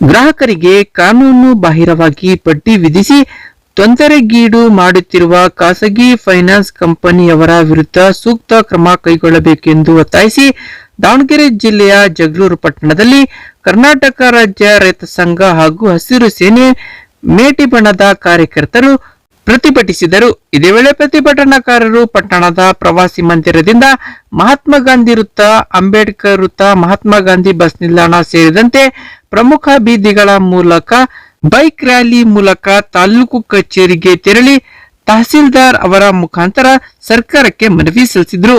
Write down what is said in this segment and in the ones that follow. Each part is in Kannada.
ಗ್ರಾಹಕರಿಗೆ ಕಾನೂನು ಬಾಹಿರವಾಗಿ ಬಡ್ಡಿ ವಿಧಿಸಿ ತೊಂದರೆಗೀಡು ಮಾಡುತ್ತಿರುವ ಖಾಸಗಿ ಫೈನಾನ್ಸ್ ಕಂಪನಿಯವರ ವಿರುದ್ಧ ಸೂಕ್ತ ಕ್ರಮ ಕೈಗೊಳ್ಳಬೇಕೆಂದು ಒತ್ತಾಯಿಸಿ ದಾವಣಗೆರೆ ಜಿಲ್ಲೆಯ ಜಗಳೂರು ಪಟ್ಟಣದಲ್ಲಿ ಕರ್ನಾಟಕ ರಾಜ್ಯ ರೈತ ಸಂಘ ಹಾಗೂ ಹಸಿರು ಸೇನೆ ಮೇಟಿ ಬಣದ ಕಾರ್ಯಕರ್ತರು ಪ್ರತಿಭಟಿಸಿದರು. ಇದೇ ವೇಳೆ ಪ್ರತಿಭಟನಾಕಾರರು ಪಟ್ಟಣದ ಪ್ರವಾಸಿ ಮಂದಿರದಿಂದ ಮಹಾತ್ಮ ಗಾಂಧಿ ವೃತ್ತ, ಅಂಬೇಡ್ಕರ್ ವೃತ್ತ, ಮಹಾತ್ಮ ಗಾಂಧಿ ಬಸ್ ನಿಲ್ದಾಣ ಸೇರಿದಂತೆ ಪ್ರಮುಖ ಬೀದಿಗಳ ಮೂಲಕ ಬೈಕ್ ರ್ಯಾಲಿ ಮೂಲಕ ತಾಲೂಕು ಕಚೇರಿಗೆ ತೆರಳಿ ತಹಸೀಲ್ದಾರ್ ಅವರ ಮುಖಾಂತರ ಸರ್ಕಾರಕ್ಕೆ ಮನವಿ ಸಲ್ಲಿಸಿದರು.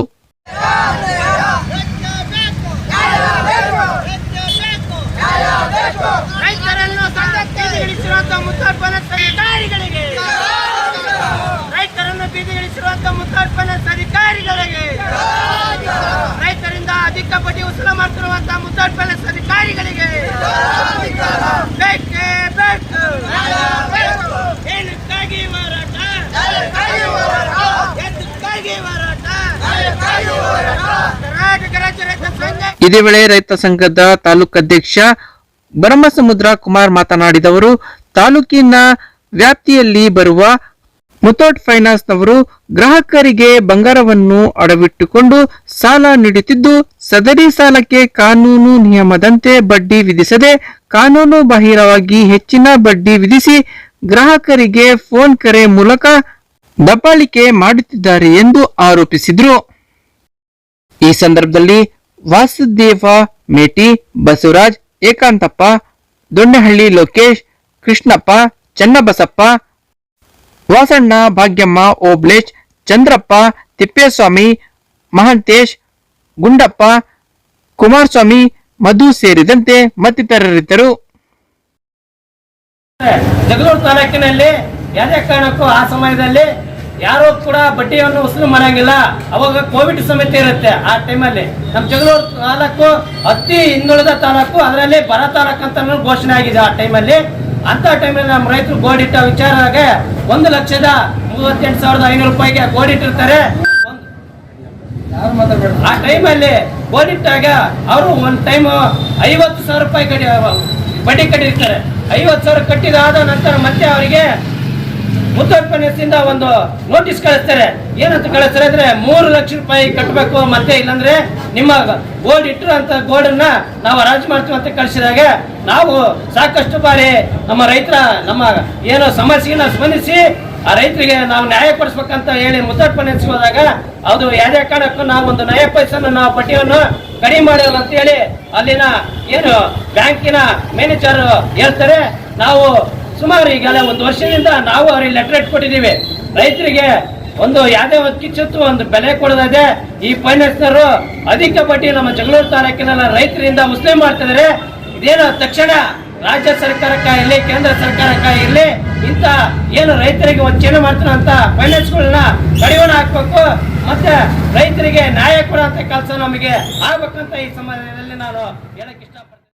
ರೈತರನ್ನು ಬೀದಿಗಿಳಿಸಿರುವಂತಹ ಮುತ್ತಾರ್ಪಣೆ ಅಧಿಕಾರಿಗಳಿಗೆ ರೈತರಿಂದ ಅಧಿಕ ಬಡ್ಡಿ ವಸೂಲ ಮಾಡ್ತಿರುವಂತಹ ಮುತ್ತಾರ್ಪಣೆ ಅಧಿಕಾರಿಗಳಿಗೆ ಬೇಕೇ ಇದೇ ವೇಳೆ ರೈತ ಸಂಘದ ತಾಲೂಕು ಅಧ್ಯಕ್ಷ ಬ್ರಹ್ಮಸಮುದ್ರ ಕುಮಾರ್ ಮಾತನಾಡಿದವರು, ತಾಲೂಕಿನ ವ್ಯಾಪ್ತಿಯಲ್ಲಿ ಬರುವ ಮುಥೋಟ್ ಫೈನಾನ್ಸ್ನವರು ಗ್ರಾಹಕರಿಗೆ ಬಂಗಾರವನ್ನು ಅಡವಿಟ್ಟುಕೊಂಡು ಸಾಲ ನೀಡುತ್ತಿದ್ದು, ಸದರಿ ಸಾಲಕ್ಕೆ ಕಾನೂನು ನಿಯಮದಂತೆ ಬಡ್ಡಿ ವಿಧಿಸದೆ, ಕಾನೂನು ಬಾಹಿರವಾಗಿ ಹೆಚ್ಚಿನ ಬಡ್ಡಿ ವಿಧಿಸಿ ಗ್ರಾಹಕರಿಗೆ ಫೋನ್ ಕರೆ ಮೂಲಕ ದಬ್ಬಾಳಿಕೆ ಮಾಡುತ್ತಿದ್ದಾರೆ ಎಂದು ಆರೋಪಿಸಿದರು. ಈ ಸಂದರ್ಭದಲ್ಲಿ ವಾಸುದೇವ ಮೇಟಿ, ಬಸವರಾಜ್ ಏಕಾಂತಪ್ಪ, ದೊಣ್ಣಹಳ್ಳಿ ಲೋಕೇಶ್, ಕೃಷ್ಣಪ್ಪ, ಚನ್ನಬಸಪ್ಪ ವಾಸಣ್ಣ, ಭಾಗ್ಯಮ್ಮ ಓಬ್ಳೇಶ್ ಚಂದ್ರಪ್ಪ, ತಿಪ್ಪೇಸ್ವಾಮಿ, ಮಹಾಂತೇಶ್, ಗುಂಡಪ್ಪ, ಕುಮಾರಸ್ವಾಮಿ, ಮಧು ಸೇರಿದಂತೆ ಮತ್ತಿತರರಿದ್ದರು. ಜಗಳೂರು ತಾಲೂಕಿನಲ್ಲಿ ಯಾವುದೇ ಕಾರಣಕ್ಕೂ ಆ ಸಮಯದಲ್ಲಿ ಯಾರೂ ಕೂಡ ಬಡ್ಡಿಯನ್ನು ವಸೂಲು ಮಾಡಂಗಿಲ್ಲ. ಅವಾಗ ಕೋವಿಡ್ ಸಮೇತ ಇರುತ್ತೆ ಆ ಟೈಮಲ್ಲಿ. ನಮ್ಮ ಜಗಳೂರು ತಾಲೂಕು ಅತಿ ಹಿಂದುಳಿದ ತಾಲೂಕು, ಅದರಲ್ಲಿ ಬರ ತಾಲೂಕು ಅಂತ ಘೋಷಣೆ ಆಗಿದೆ ಆ ಟೈಮಲ್ಲಿ. ಅಂತ ಟೈಮಲ್ಲಿ ನಮ್ಮ ರೈತರು ಗೋಡಿಟ್ಟ ವಿಚಾರದಾಗ ಒಂದು ಲಕ್ಷದ ಮೂವತ್ತೆಂಟು ಸಾವಿರದ ಐನೂರು ರೂಪಾಯಿಗೆ ಗೋಡಿಟ್ಟಿರ್ತಾರೆ. ಆ ಟೈಮಲ್ಲಿ ಗೋಡಿಟ್ಟಾಗ ಅವರು ಒಂದು ಟೈಮ್ ಐವತ್ತು ಸಾವಿರ ರೂಪಾಯಿ ಕಡಿ ಬಡ್ಡಿ ಕಟ್ಟಿರ್ತಾರೆ. ಐವತ್ತು ಸಾವಿರ ಕಟ್ಟಿದಾದ ನಂತರ ಮತ್ತೆ ಅವರಿಗೆ ಮುತ್ತರ್ಪಣೆಯಿಂದ ಒಂದು ನೋಟಿಸ್ ಕಳಿಸ್ತಾರೆ. ಏನಂತ ಕಳಿಸ್ತಾರೆ ಅಂದ್ರೆ ಮೂರು ಲಕ್ಷ ರೂಪಾಯಿ ಕಟ್ಟಬೇಕು ಮತ್ತೆ ಇಲ್ಲಾಂದ್ರೆ ನಿಮ್ಮ ಗೋಲ್ಡ್ ಇಟ್ಟರು ಅಂತ ಗೋಲ್ಡನ್ನ ನಾವು ಹರಾಜು ಮಾಡ್ತೀವಿ ಅಂತ ಕಳಿಸಿದಾಗ ನಾವು ಸಾಕಷ್ಟು ಬಾರಿ ನಮ್ಮ ರೈತರ, ನಮ್ಮ ಏನೋ ಸಮಸ್ಯೆನ ಸ್ಪಂದಿಸಿ ಆ ರೈತರಿಗೆ ನಾವು ನ್ಯಾಯ ಕೊಡಿಸ್ಬೇಕಂತ ಹೇಳಿ ಮುತ್ತರ್ಪಣೆ ಹೋದಾಗ ಅದು ಯಾವುದೇ ಕಾರಣಕ್ಕೂ ನಾವು ಒಂದು ನ್ಯಾಯ ಪೈಸನ್ನು ನಾವು ಬಡ್ಡಿಯನ್ನು ಕಡಿಮೆ ಮಾಡಿಲ್ಲ ಅಂತ ಹೇಳಿ ಅಲ್ಲಿನ ಏನು ಬ್ಯಾಂಕಿನ ಮ್ಯಾನೇಜರ್ ಹೇಳ್ತಾರೆ, ನಾವು ಸುಮಾರು ಈಗಲೇ ಒಂದು ವರ್ಷದಿಂದ ನಾವು ಅವ್ರಿಗೆ ಲೆಟರ್ ಇಟ್ಕೊಟ್ಟಿದ್ದೀವಿ. ರೈತರಿಗೆ ಒಂದು ಯಾವುದೇ ಒಂದು ಕಿಚ್ಚತ್ತು, ಒಂದು ಬೆಲೆ ಕೊಡೋದೇ ಈ ಫೈನಾನ್ಸ್ನವರು ಅಧಿಕ ಬಡ್ಡಿ ನಮ್ಮ ಜಗಳೂರು ತಾಲೂಕಿನ ರೈತರಿಂದ ವಸೂಲಿ ಮಾಡ್ತಿದ್ದಾರೆ. ಇದೇನು ತಕ್ಷಣ ರಾಜ್ಯ ಸರ್ಕಾರಕ್ಕ ಇರಲಿ, ಕೇಂದ್ರ ಸರ್ಕಾರಕ್ಕ ಇರಲಿ, ಇಂಥ ಏನು ರೈತರಿಗೆ ವಂಚನೆ ಮಾಡ್ತಾರ ಅಂತ ಫೈನಾನ್ಸ್ಗಳನ್ನ ಕಡಿವಾಣ ಹಾಕ್ಬೇಕು. ಮತ್ತೆ ರೈತರಿಗೆ ನ್ಯಾಯ ಕೊಡುವಂತ ಕೆಲಸ ನಮಗೆ ಆಗ್ಬೇಕಂತ ಈ ಸಮಯದಲ್ಲಿ ನಾನು ಹೇಳಕ್ ಇಷ್ಟಪಡ್ತೀನಿ.